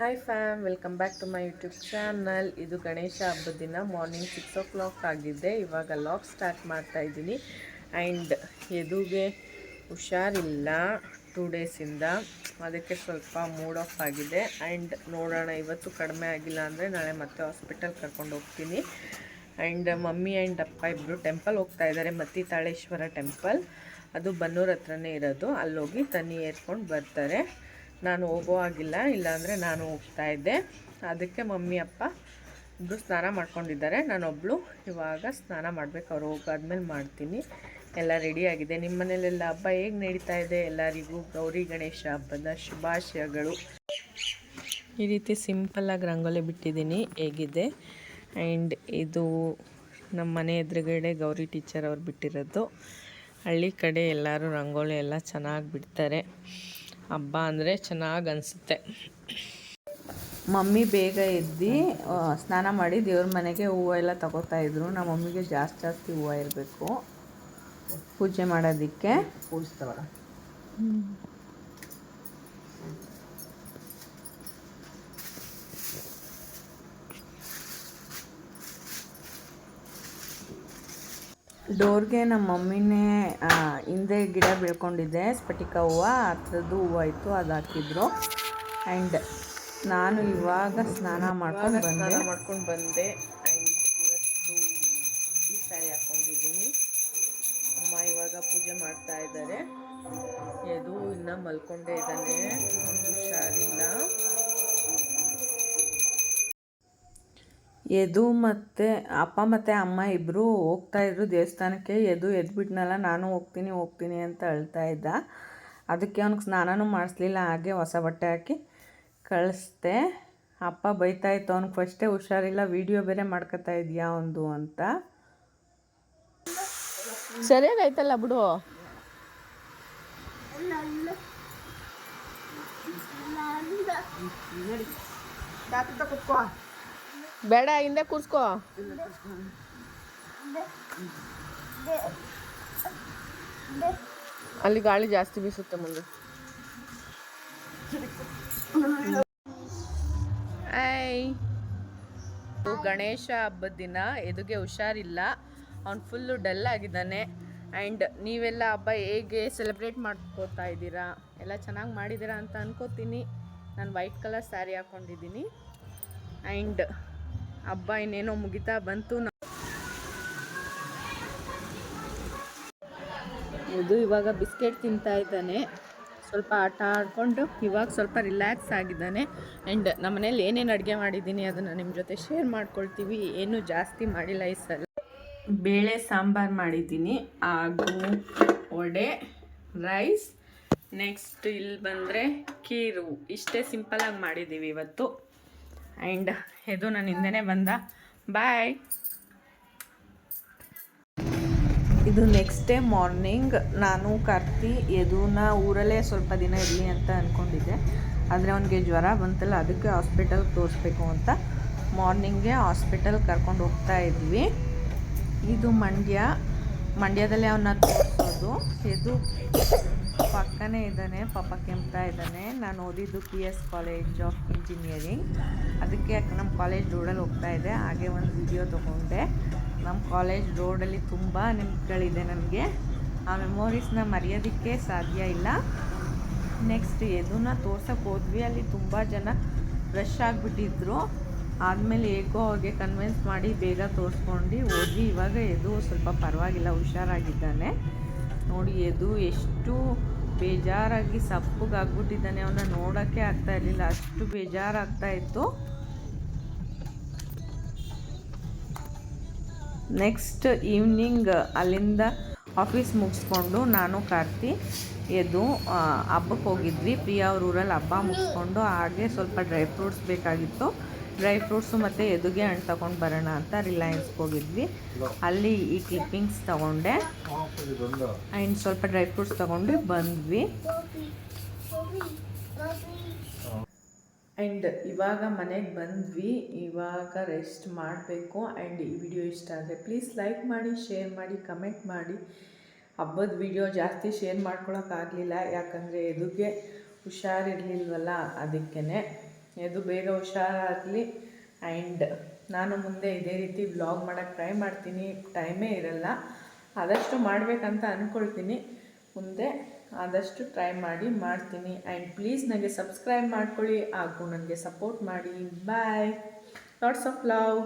Hi fam welcome back to my YouTube channel ಇದು ಗಣೇಶ ಹಬ್ಬದ ದಿನ. ಮಾರ್ನಿಂಗ್ ಸಿಕ್ಸ್ ಓ clock ಆಗಿದ್ದೆ ಇವಾಗ ಲಾಗ್ ಸ್ಟಾರ್ಟ್ ಮಾಡ್ತಾ ಇದ್ದೀನಿ. ಆ್ಯಂಡ್ ಎದುಗೆ ಹುಷಾರಿಲ್ಲ. ಟೂ ಡೇಸಿಂದ ಅದಕ್ಕೆ ಸ್ವಲ್ಪ ಮೂಡ್ ಆಫ್ ಆಗಿದೆ. ಆ್ಯಂಡ್ ನೋಡೋಣ, ಇವತ್ತು ಕಡಿಮೆ ಆಗಿಲ್ಲ ಅಂದರೆ ನಾಳೆ ಮತ್ತೆ ಹಾಸ್ಪಿಟಲ್ ಕರ್ಕೊಂಡು ಹೋಗ್ತೀನಿ. ಆ್ಯಂಡ್ ಮಮ್ಮಿ ಆ್ಯಂಡ್ ಅಪ್ಪ ಇಬ್ಬರು ಟೆಂಪಲ್ ಹೋಗ್ತಾ ಇದ್ದಾರೆ. ಮತ್ತಿ ತಾಳೇಶ್ವರ ಟೆಂಪಲ್ ಅದು ಬನ್ನೂರ ಹತ್ರನೇ ಇರೋದು. ಅಲ್ಲೋಗಿ ತನಿ ಏರ್ಕೊಂಡು ಬರ್ತಾರೆ. ನಾನು ಹೋಗೋ ಆಗಿಲ್ಲ ಇಲ್ಲಾಂದರೆ ನಾನು ಹೋಗ್ತಾ ಇದ್ದೆ. ಅದಕ್ಕೆ ಮಮ್ಮಿ, ಅಪ್ಪ ಇಬ್ಬರು ಸ್ನಾನ ಮಾಡ್ಕೊಂಡಿದ್ದಾರೆ. ನಾನೊಬ್ಬಳು ಇವಾಗ ಸ್ನಾನ ಮಾಡಬೇಕು, ಅವ್ರು ಹೋಗಾದ್ಮೇಲೆ ಮಾಡ್ತೀನಿ. ಎಲ್ಲ ರೆಡಿಯಾಗಿದೆ ನಿಮ್ಮ ಮನೇಲೆಲ್ಲ ಹಬ್ಬ ಹೇಗೆ ನಡೀತಾ ಇದೆ? ಎಲ್ಲರಿಗೂ ಗೌರಿ ಗಣೇಶ ಹಬ್ಬದ ಶುಭಾಶಯಗಳು. ಈ ರೀತಿ ಸಿಂಪಲ್ಲಾಗಿ ರಂಗೋಲಿ ಬಿಟ್ಟಿದ್ದೀನಿ, ಹೇಗಿದೆ? ಆ್ಯಂಡ್ ಇದು ನಮ್ಮ ಮನೆ ಎದುರುಗಡೆ ಗೌರಿ ಟೀಚರ್ ಅವ್ರು ಬಿಟ್ಟಿರೋದು. ಹಳ್ಳಿ ಕಡೆ ಎಲ್ಲರೂ ರಂಗೋಲಿ ಎಲ್ಲ ಚೆನ್ನಾಗಿ ಬಿಡ್ತಾರೆ. ಹಬ್ಬ ಅಂದರೆ ಚೆನ್ನಾಗಿ ಅನಿಸುತ್ತೆ. ಮಮ್ಮಿ ಬೇಗ ಎದ್ದು ಸ್ನಾನ ಮಾಡಿ ದೇವ್ರ ಮನೆಗೆ ಹೂವು ಎಲ್ಲ ತಗೋತಾ ಇದ್ರು. ನಮ್ಮ ಮಮ್ಮಿಗೆ ಜಾಸ್ತಿ ಜಾಸ್ತಿ ಹೂವು ಇರಬೇಕು. ಪೂಜೆ ಮಾಡೋದಕ್ಕೆ. ಪೂಜಿಸ್ತವಲ್ಲ? ಡೋರ್ಗೆ ನಮ್ಮ ಮಮ್ಮಿನೇ ಹಿಂದೆ ಗಿಡ ಬೆಳ್ಕೊಂಡಿದ್ದೆ ಸ್ಫಟಿಕ ಹೂವು ಆ ಥರದ್ದು ಹೂವು ಇತ್ತು ಅದು ಹಾಕಿದ್ರು. ಆ್ಯಂಡ್ ನಾನು ಇವಾಗ ಸ್ನಾನ ಮಾಡ್ಕೊಂಡು ಬಂದೆ. ಸ್ನಾನ ಮಾಡ್ಕೊಂಡು ಬಂದೆ. ಇವತ್ತು ಈ ಸ್ಯಾರಿ ಹಾಕ್ಕೊಂಡಿದ್ದೀನಿ ಅಮ್ಮ ಇವಾಗ ಪೂಜೆ ಮಾಡ್ತಾ ಇದ್ದಾರೆ. ಎದು ಇನ್ನೂ ಮಲ್ಕೊಂಡೇ ಇದ್ದಾನೆ. ಹುಷಾರಿಲ್ಲ. ಎದು ಮತ್ತು ಅಪ್ಪ ಮತ್ತು ಅಮ್ಮ ಇಬ್ಬರು ಹೋಗ್ತಾ ಇದ್ರು ದೇವಸ್ಥಾನಕ್ಕೆ ಎದು ಎದ್ಬಿಟ್ನಲ್ಲ ನಾನು ಹೋಗ್ತೀನಿ ಹೋಗ್ತೀನಿ ಅಂತ ಅಳ್ತಾ ಇದ್ದ ಅದಕ್ಕೆ ಅವ್ನಿಗೆ ಸ್ನಾನನೂ ಮಾಡಿಸ್ಲಿಲ್ಲ ಹಾಗೆ ಹೊಸ ಬಟ್ಟೆ ಹಾಕಿ ಕಳಿಸ್ದೆ ಅಪ್ಪ ಬೈತಾ ಇತ್ತು ಅವ್ನಿಗೆ ಫಸ್ಟೇ ಹುಷಾರಿಲ್ಲ ವಿಡಿಯೋ ಬೇರೆ ಮಾಡ್ಕೊತಾ ಇದೆಯಾ ಒಂದು ಅಂತ ಸರಿಯಾಗೈತಲ್ಲ ಬಿಡು ಬೇಡ, ಹಿಂದೆ ಕೂರ್ಸ್ಕೋ. ಅಲ್ಲಿ ಗಾಳಿ ಜಾಸ್ತಿ ಬೀಸುತ್ತೆ ಮುಂದೆ. ಐ ಗಣೇಶ ಹಬ್ಬದ ದಿನ, ಎದುಗೆ ಹುಷಾರಿಲ್ಲ, ಅವ್ನು ಫುಲ್ಲು ಡಲ್ ಆಗಿದ್ದಾನೆ. ಆ್ಯಂಡ್ ನೀವೆಲ್ಲ ಹಬ್ಬ ಹೇಗೆ ಸೆಲೆಬ್ರೇಟ್ ಮಾಡ್ಕೋತಾ ಇದ್ದೀರಾ? ಎಲ್ಲ ಚೆನ್ನಾಗಿ ಮಾಡಿದ್ದೀರಾ ಅಂತ ಅನ್ಕೋತೀನಿ. ನಾನು ವೈಟ್ ಕಲರ್ ಸ್ಯಾರಿ ಹಾಕ್ಕೊಂಡಿದ್ದೀನಿ ಆ್ಯಂಡ್ ಹಬ್ಬ ಇನ್ನೇನೋ ಮುಗಿತಾ ಬಂತು ಇದು ಇವಾಗ ಬಿಸ್ಕೆಟ್ ತಿಂತಾ ಇದ್ದಾನೆ. ಸ್ವಲ್ಪ ಆಟ ಆಡಿಕೊಂಡು ಇವಾಗ ಸ್ವಲ್ಪ ರಿಲ್ಯಾಕ್ಸ್ ಆಗಿದ್ದಾನೆ. ಆ್ಯಂಡ್ ನಮ್ಮ ಮನೇಲಿ ಏನೇನು ಅಡುಗೆ ಮಾಡಿದ್ದೀನಿ ಅದನ್ನು ನಿಮ್ಮ ಜೊತೆ ಶೇರ್ ಮಾಡ್ಕೊಳ್ತೀವಿ. ಏನೂ ಜಾಸ್ತಿ ಮಾಡಿಲ್ಲ ಈ ಸಲ. ಬೇಳೆ ಸಾಂಬಾರು ಮಾಡಿದ್ದೀನಿ. ಹಾಗೂ ವಡೆ ರೈಸ್ ನೆಕ್ಸ್ಟ್ ಇಲ್ಲಿ ಬಂದರೆ ಕೀರು. ಇಷ್ಟೇ ಸಿಂಪಲಾಗಿ ಮಾಡಿದ್ದೀವಿ ಇವತ್ತು. ಆ್ಯಂಡ್ ಇದು ನನ್ನ ಹಿಂದೆನೇ ಬಂದ. ಬಾಯ್ ಇದು ನೆಕ್ಸ್ಟ್ ಡೇ ಮಾರ್ನಿಂಗ್ ನಾನು, ಕರ್ತಿ, ಎದುನ ಊರಲ್ಲೇ ಸ್ವಲ್ಪ ದಿನ ಇರಲಿ ಅಂತ ಅಂದ್ಕೊಂಡಿದ್ದೆ ಆದರೆ ಅವನಿಗೆ ಜ್ವರ ಬಂತಲ್ಲ, ಅದಕ್ಕೆ ಹಾಸ್ಪಿಟಲ್ ತೋರಿಸ್ಬೇಕು ಅಂತ ಮಾರ್ನಿಂಗೇ ಹಾಸ್ಪಿಟಲ್ ಕರ್ಕೊಂಡು ಹೋಗ್ತಾ ಇದ್ವಿ. ಇದು ಮಂಡ್ಯ. ಮಂಡ್ಯದಲ್ಲೇ ಅವನ್ನ ತೋರಿಸೋದು. ಇದು ಪಕ್ಕನೇ ಇದ್ದಾನೆ, ಪಾಪ ಕೆಮ್ತಾ ಇದ್ದಾನೆ. ನಾನು ಓದಿದ್ದು P S college of engineering ಅದಕ್ಕೆ ನಮ್ಮ ಕಾಲೇಜ್ ರೋಡಲ್ಲಿ ಹೋಗ್ತಾ ಇದೆ. ಹಾಗೆ ಒಂದು ವಿಡಿಯೋ ತೊಗೊಂಡೆ. ನಮ್ಮ ಕಾಲೇಜ್ ರೋಡಲ್ಲಿ ತುಂಬ ನೆನಪುಗಳಿದೆ ನನಗೆ. ಆ ಮೆಮೊರೀಸ್ನ ಮರೆಯೋದಕ್ಕೆ ಸಾಧ್ಯ ಇಲ್ಲ. ನೆಕ್ಸ್ಟ್ ಎದುನ ತೋರ್ಸಕ್ಕೆ ಹೋದ್ವಿ. ಅಲ್ಲಿ ತುಂಬ ಜನ ರಶ್ ಆಗಿಬಿಟ್ಟಿದ್ರು. ಆದಮೇಲೆ ಹೇಗೋ ಅವ್ರಿಗೆ ಕನ್ವಿನ್ಸ್ ಮಾಡಿ ಬೇಗ ತೋರಿಸ್ಕೊಂಡು ಹೋದ್ವಿ. ಇವಾಗ ಎದು ಸ್ವಲ್ಪ ಪರವಾಗಿಲ್ಲ, ಹುಷಾರಾಗಿದ್ದಾನೆ. ನೋಡಿ ಎದು ಎಷ್ಟು ಬೇಜಾರಾಗಿ ಸಪ್ಪಗಾಗ್ಬಿಟ್ಟಿದ್ದಾನೆ. ಅವನ್ನ ನೋಡೋಕ್ಕೆ ಆಗ್ತಾ ಇರಲಿಲ್ಲ. ಅಷ್ಟು ಬೇಜಾರಾಗ್ತಾ ಇತ್ತು. ನೆಕ್ಸ್ಟ್ ಈವ್ನಿಂಗ್ ಅಲ್ಲಿಂದ ಆಫೀಸ್ ಮುಗಿಸ್ಕೊಂಡು ನಾನು ಕಾರ್ತಿ ಎದ್ದು ಹಬ್ಬಕ್ಕೆ ಹೋಗಿದ್ವಿ. ಪ್ರಿಯಾ ಅವ್ರ ಊರಲ್ಲಿ ಹಬ್ಬ ಮುಗಿಸ್ಕೊಂಡು, ಹಾಗೆ ಸ್ವಲ್ಪ ಡ್ರೈ ಫ್ರೂಟ್ಸ್ ಬೇಕಾಗಿತ್ತು. ಡ್ರೈ ಫ್ರೂಟ್ಸು ಮತ್ತು ಎದುಗೆ ಹಣ್ಣು ತೊಗೊಂಡು ಬರೋಣ ಅಂತ ರಿಲಯನ್ಸ್ಗೆ ಹೋಗಿದ್ವಿ. ಅಲ್ಲಿ ಈ ಕ್ಲಿಪ್ಪಿಂಗ್ಸ್ ತಗೊಂಡೆ. ಆ್ಯಂಡ್ ಸ್ವಲ್ಪ ಡ್ರೈ ಫ್ರೂಟ್ಸ್ ತಗೊಂಡು ಬಂದ್ವಿ. ಆ್ಯಂಡ್ ಇವಾಗ ಮನೆಗೆ ಬಂದ್ವಿ. ಇವಾಗ ರೆಸ್ಟ್ ಮಾಡಬೇಕು. ಆ್ಯಂಡ್ ಈ ವಿಡಿಯೋ ಇಷ್ಟ ಆದರೆ ಪ್ಲೀಸ್ ಲೈಕ್ ಮಾಡಿ ಶೇರ್ ಮಾಡಿ ಕಮೆಂಟ್ ಮಾಡಿ. ಹಬ್ಬದ ವಿಡಿಯೋ ಜಾಸ್ತಿ ಶೇರ್ ಮಾಡ್ಕೊಳಕ್ಕಾಗಲಿಲ್ಲ ಯಾಕಂದರೆ ಎದುಗೆ ಹುಷಾರಿರಲಿಲ್ವಲ್ಲ ಅದಕ್ಕೇ ಇದು ಬೇಗ ಹುಷಾರಾಗಲಿ ಆ್ಯಂಡ್ ನಾನು ಮುಂದೆ ಇದೇ ರೀತಿ ವ್ಲಾಗ್ ಮಾಡೋಕ್ಕೆ ಟ್ರೈ ಮಾಡ್ತೀನಿ. ಟೈಮೇ ಇರಲ್ಲ. ಆದಷ್ಟು ಮಾಡಬೇಕಂತ ಅಂದ್ಕೊಳ್ತೀನಿ ಮುಂದೆ ಆದಷ್ಟು ಟ್ರೈ ಮಾಡಿ ಮಾಡ್ತೀನಿ. ಆ್ಯಂಡ್ ಪ್ಲೀಸ್ ನನಗೆ ಸಬ್ಸ್ಕ್ರೈಬ್ ಮಾಡ್ಕೊಳ್ಳಿ. ಹಾಗೂ ನನಗೆ ಸಪೋರ್ಟ್ ಮಾಡಿ. ಬಾಯ್ ಲಾಟ್ಸ್ ಆಫ್ ಲವ್